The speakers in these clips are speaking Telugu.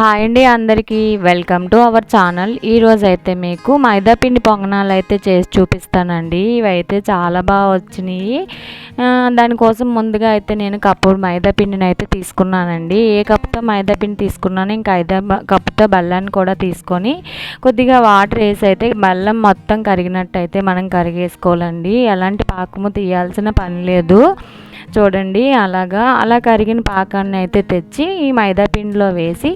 హాయ్ అండి అందరికీ. వెల్కమ్ టు అవర్ ఛానల్ ఈరోజు అయితే మీకు మైదా పిండి పొంగనాలు అయితే చేసి చూపిస్తానండి. ఇవైతే చాలా బాగా వచ్చినాయి. దానికోసం ముందుగా అయితే నేను కప్పు మైదా పిండిని అయితే తీసుకున్నానండి. ఏ కప్పుతో మైదా పిండి తీసుకున్నాను ఇంకా ఐదా కప్పుతో బెల్లాన్ని కూడా తీసుకొని కొద్దిగా వాటర్ వేసి అయితే బెల్లం మొత్తం కరిగినట్టు అయితే మనం కరిగేసుకోవాలండి. ఎలాంటి పాకము తీయాల్సిన పని లేదు. చూడండి అలాగా అలా కరిగిన పాకాన్ని అయితే తెచ్చి ఈ మైదా పిండిలో వేసి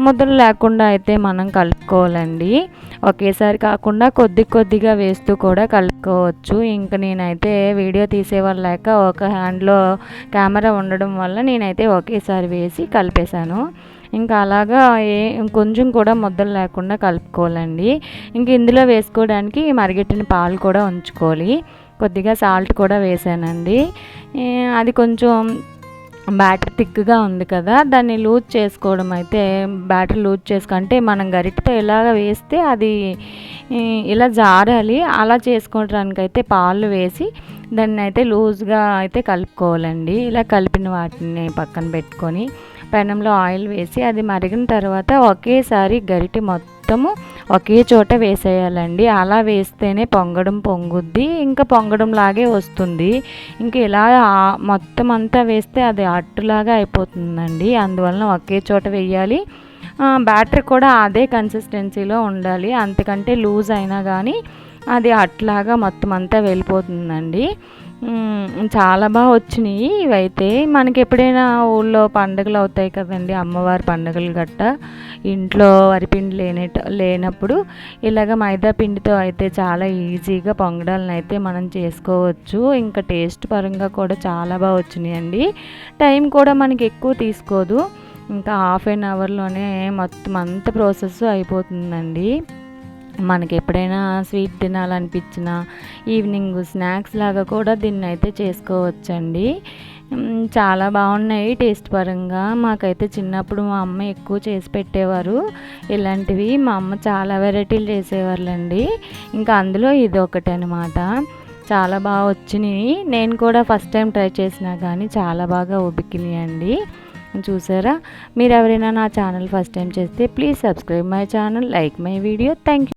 ముద్దలు లేకుండా అయితే మనం కలుపుకోవాలండి. ఒకేసారి కాకుండా కొద్ది కొద్దిగా వేస్తూ కూడా కలుపుకోవచ్చు. ఇంకా నేనైతే వీడియో తీసేవాళ్ళు లేక ఒక హ్యాండ్లో కెమెరా ఉండడం వల్ల నేనైతే ఒకేసారి వేసి కలిపేశాను. ఇంకా అలాగా ఏ కొంచెం కూడా ముద్దలు లేకుండా కలుపుకోవాలండి. ఇంక ఇందులో వేసుకోవడానికి మరిగెట్టిన పాలు కూడా ఉంచుకోవాలి. కొద్దిగా సాల్ట్ కూడా వేసానండి. అది కొంచెం బ్యాటర్ థిక్గా ఉంది కదా దాన్ని లూజ్ చేసుకోవడం అయితే బ్యాటర్ లూజ్ చేసుకుంటే మనం గరిటతో ఎలాగ వేస్తే అది ఇలా జారాలి. అలా చేసుకోవడానికి అయితే పాలు వేసి దాన్ని అయితే లూజ్గా అయితే కలుపుకోవాలండి. ఇలా కలిపిన వాటిని పక్కన పెట్టుకొని పెనంలో ఆయిల్ వేసి అది మరిగిన తర్వాత ఒకేసారి గరిటె మొత్తం మొత్తము ఒకే చోట వేసేయాలండి. అలా వేస్తేనే పొంగడం పొంగుద్ది. ఇంకా పొంగడం లాగే వస్తుంది. ఇంకా ఇలా మొత్తం అంతా వేస్తే అది అట్టులాగా అయిపోతుందండి. అందువలన ఒకే చోట వేయాలి. బ్యాటర్ కూడా అదే కన్సిస్టెన్సీలో ఉండాలి. అంతకంటే లూజ్ అయినా కానీ అది అట్లాగా మొత్తం అంతా వెళ్ళిపోతుందండి. చాలా బాగా వచ్చినాయి. ఇవైతే మనకి ఎప్పుడైనా ఊళ్ళో పండుగలు అవుతాయి కదండి. అమ్మవారి పండుగలు గట్ట ఇంట్లో వరిపిండి లేనే లేనప్పుడు ఇలాగ మైదా పిండితో అయితే చాలా ఈజీగా పొంగడాలను అయితే మనం చేసుకోవచ్చు. ఇంకా టేస్ట్ పరంగా కూడా చాలా బాగా వచ్చినాయండి. టైం కూడా మనకి ఎక్కువ తీసుకోదు. ఇంకా హాఫ్ అన్ అవర్లోనే మొత్తం అంత ప్రాసెస్ అయిపోతుందండి. మనకి ఎప్పుడైనా స్వీట్ తినాలనిపించిన ఈవినింగ్ స్నాక్స్ లాగా కూడా దీన్ని అయితే చేసుకోవచ్చండి. చాలా బాగున్నాయి టేస్ట్ పరంగా. మాకైతే చిన్నప్పుడు మా అమ్మ ఎక్కువ చేసి పెట్టేవారు. ఇలాంటివి మా అమ్మ చాలా వెరైటీలు చేసేవాళ్ళండి. ఇంకా అందులో ఇది ఒకటి అనమాట చాలా బాగా వచ్చినాయి. నేను కూడా ఫస్ట్ టైం ట్రై చేసినా కానీ చాలా బాగా ఉబికినాయి అండి చూసారా? మీరు ఎవరైనా నా ఛానల్ ఫస్ట్ టైం చేస్తే please subscribe my channel like my video. Thank you